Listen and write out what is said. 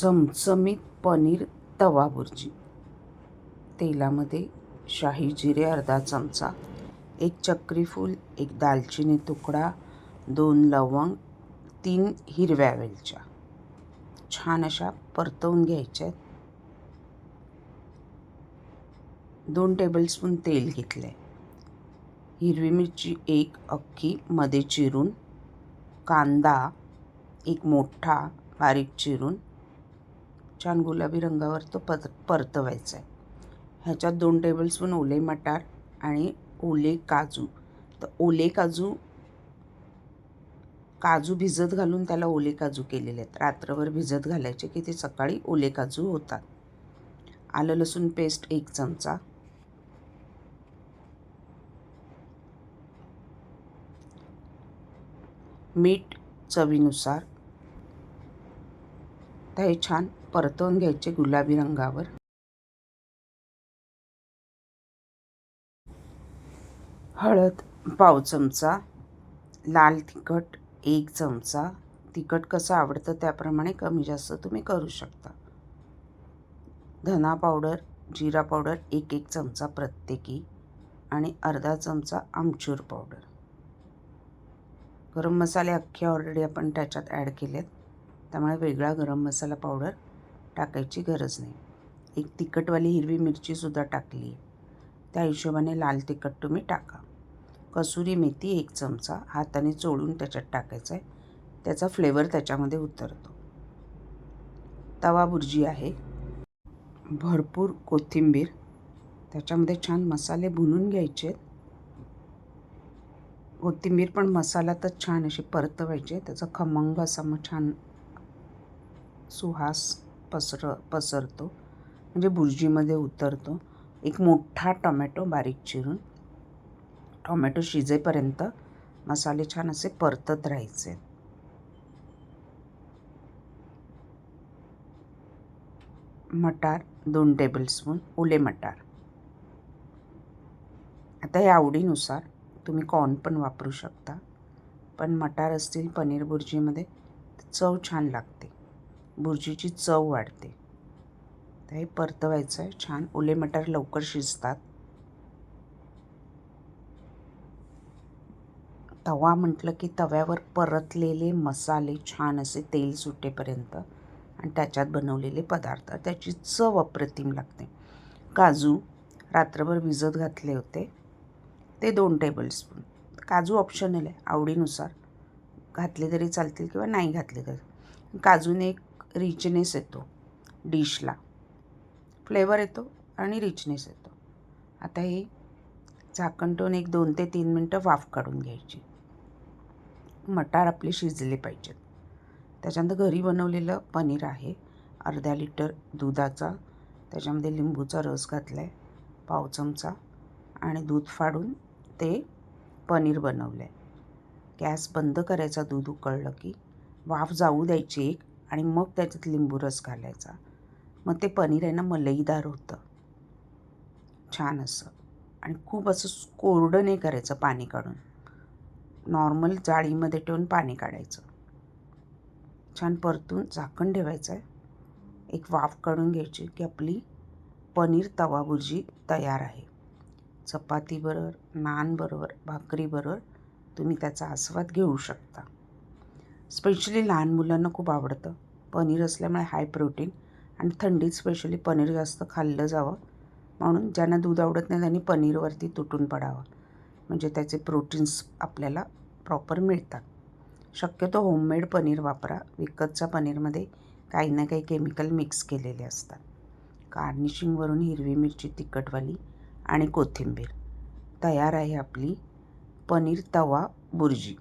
चमचमीत पनीर तवा भुर्जी तेलामध्ये शाही जिरे अर्धा चमचा एक चक्रीफूल एक दालचिनी तुकडा दोन लवंग तीन हिरव्या वेलच्या. छान अशा परतवून घ्यायच्या आहेत. दोन टेबलस्पून तेल घेतलं आहे हिरवी मिरची एक अख्खी मध्ये चिरून. कांदा एक मोठा बारीक चिरून. छान गुलाबी रंगावर तो पत परतवायचा आहे. ह्याच्यात दोन टेबलस्पून ओले मटार आणि ओले काजू. तर ओले काजू काजू भिजत घालून त्याला ओले काजू केलेले आहेत. रात्रभर भिजत घालायचे की ते सकाळी ओले काजू होतात. आलं लसूण पेस्ट एक चमचा. मीठ चवीनुसार. तर हे छान परतवून घ्यायचे गुलाबी रंगावर. हळद पाव चमचा लाल तिखट एक चमचा. तिखट कसं आवडतं त्याप्रमाणे कमी जास्त तुम्ही करू शकता. धना पावडर जिरा पावडर एक एक चमचा प्रत्येकी आणि अर्धा चमचा आमचूर पावडर. गरम मसाले अख्खे ऑलरेडी आपण त्याच्यात ॲड केलेत. त्यामुळे वेगळा गरम मसाला पावडर टाकायची गरज नाही. एक तिखटवाली हिरवी मिरचीसुद्धा टाकली त्या हिशोबाने लाल तिखट तुम्ही टाका. कसुरी मेथी एक चमचा हाताने चोळून त्याच्यात टाकायचा आहे. त्याचा फ्लेवर त्याच्यामध्ये उतरतो. तवा बुर्जी आहे. भरपूर कोथिंबीर. त्याच्यामध्ये छान मसाले भुनून घ्यायचे आहेत. कोथिंबीर पण मसाला तर छान अशी परतवायची त्याचा खमंग असा मग छान सुहास पसर पसरतो. म्हणजे भुर्जीमध्ये उतरतो. एक मोठा टोमॅटो बारीक चिरून. टोमॅटो शिजेपर्यंत मसाले छान असे परतत राहायचे. मटार दोन टेबलस्पून ओले मटार. आता हे आवडीनुसार तुम्ही कॉर्न पण वापरू शकता. पण मटार असतील पनीर भुर्जीमध्ये चव छान लागते. भुर्जीची चव वाढते. तर हे परतवायचं आहे छान ओले मटार लवकर शिजतात. तवा म्हटलं की तव्यावर परतलेले मसाले छान असे तेल सुटेपर्यंत आणि त्याच्यात बनवलेले पदार्थ. त्याची चव अप्रतिम लागते. काजू रात्रभर भिजत घातले होते. ते दोन टेबलस्पून काजू ऑप्शनल आहे. आवडीनुसार. घातले तरी चालतील किंवा नाही घातले तरी. काजूने एक रिचनेस येतो. डिशला. फ्लेवर येतो आणि रिचनेस येतो. आता हे झाकण ठेवून एक दोन ते तीन मिनटं वाफ काढून घ्यायची. मटार आपले शिजले पाहिजेत. त्याच्यानंतर घरी बनवलेलं पनीर आहे. अर्धा लिटर दुधाचा. त्याच्यामध्ये लिंबूचा रस घातला आहे पाव चमचा आणि दूध फाडून ते पनीर बनवलं आहे गॅस बंद करायचा दूध उकळलं की. वाफ जाऊ द्यायची एक आणि मग त्याच्यात लिंबू रस घालायचा. मग ते पनीर आहे ना मलईदार होतं. छान असं. आणि खूप असं कोरडं नाही करायचं पाणी काढून. नॉर्मल जाळीमध्ये ठेवून पाणी काढायचं. छान परतून झाकण ठेवायचं आहे. एक वाफ काढून घ्यायची की आपली पनीर तवा भुर्जी तयार आहे. चपातीबरोबर नानबरोबर भाकरीबरोबर तुम्ही त्याचा आस्वाद घेऊ शकता. स्पेशली लहान मुलांना खूप आवडतं. पनीर असल्यामुळे हाय प्रोटीन आणि थंडीत स्पेशली पनीर जास्त खाल्लं जावं. म्हणून ज्यांना दूध आवडत नाही त्यांनी पनीरवरती तुटून पडावं. म्हणजे त्याचे प्रोटीन्स आपल्याला प्रॉपर मिळतात. शक्यतो होममेड पनीर वापरा. विकतच्या पनीरमध्ये काही ना काही केमिकल मिक्स केलेले असतात. गार्निशिंगवरून हिरवी मिरची तिखटवाली आणि कोथिंबीर. तयार आहे आपली पनीर तवा बुर्जी.